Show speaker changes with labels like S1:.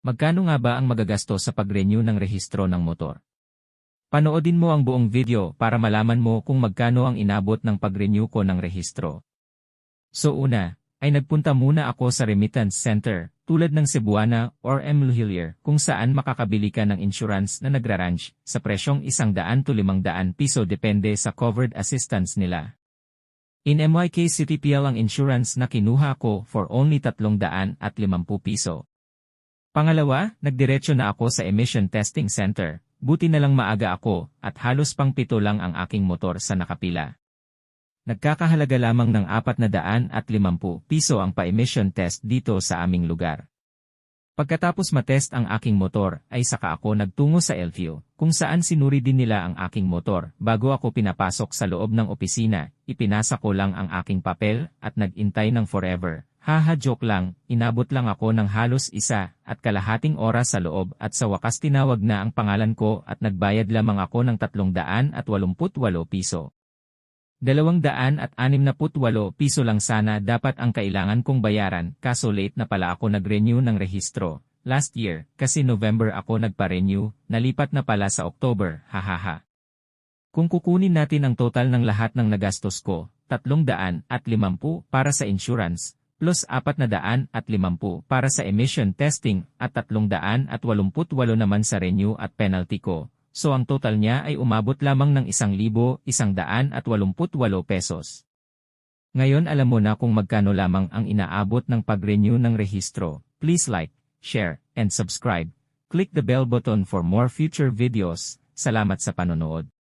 S1: Magkano nga ba ang magagasto sa pag-renew ng rehistro ng motor? Panoodin mo ang buong video para malaman mo kung magkano ang inabot ng pag-renew ko ng rehistro. So una, ay nagpunta muna ako sa remittance center, tulad ng Cebuana or M. Hillier, kung saan makakabili ka ng insurance na nagra-range sa presyong 100 to 500 piso depende sa covered assistance nila. In MYK City ang insurance na kinuha ko for only 350 piso. Pangalawa, nagdiretso na ako sa emission testing center, buti na lang maaga ako at halos pang pito lang ang aking motor sa nakapila. Nagkakahalaga lamang ng 450 piso ang pa-emission test dito sa aming lugar. Pagkatapos matest ang aking motor, ay saka ako nagtungo sa LTO, kung saan sinuri din nila ang aking motor. Bago ako pinapasok sa loob ng opisina, ipinasa ko lang ang aking papel at nagintay ng forever. Haha joke lang, inabot lang ako ng halos isa at kalahating oras sa loob at sa wakas tinawag na ang pangalan ko at nagbayad lamang ako ng 388 piso. 268 piso lang sana dapat ang kailangan kong bayaran kaso late na pala ako nag-renew ng rehistro. Last year, kasi November ako nagpa-renew, nalipat na pala sa October, hahaha. Kung kukunin natin ang total ng lahat ng nagastos ko, 350 para sa insurance, plus 450 para sa emission testing at 388 naman sa renew at penalty ko, so ang total niya ay umabot lamang ng 1,188 pesos. Ngayon alam mo na kung magkano lamang ang inaabot ng pag-renew ng rehistro. Please like, share, and subscribe. Click the bell button for more future videos. Salamat sa panonood.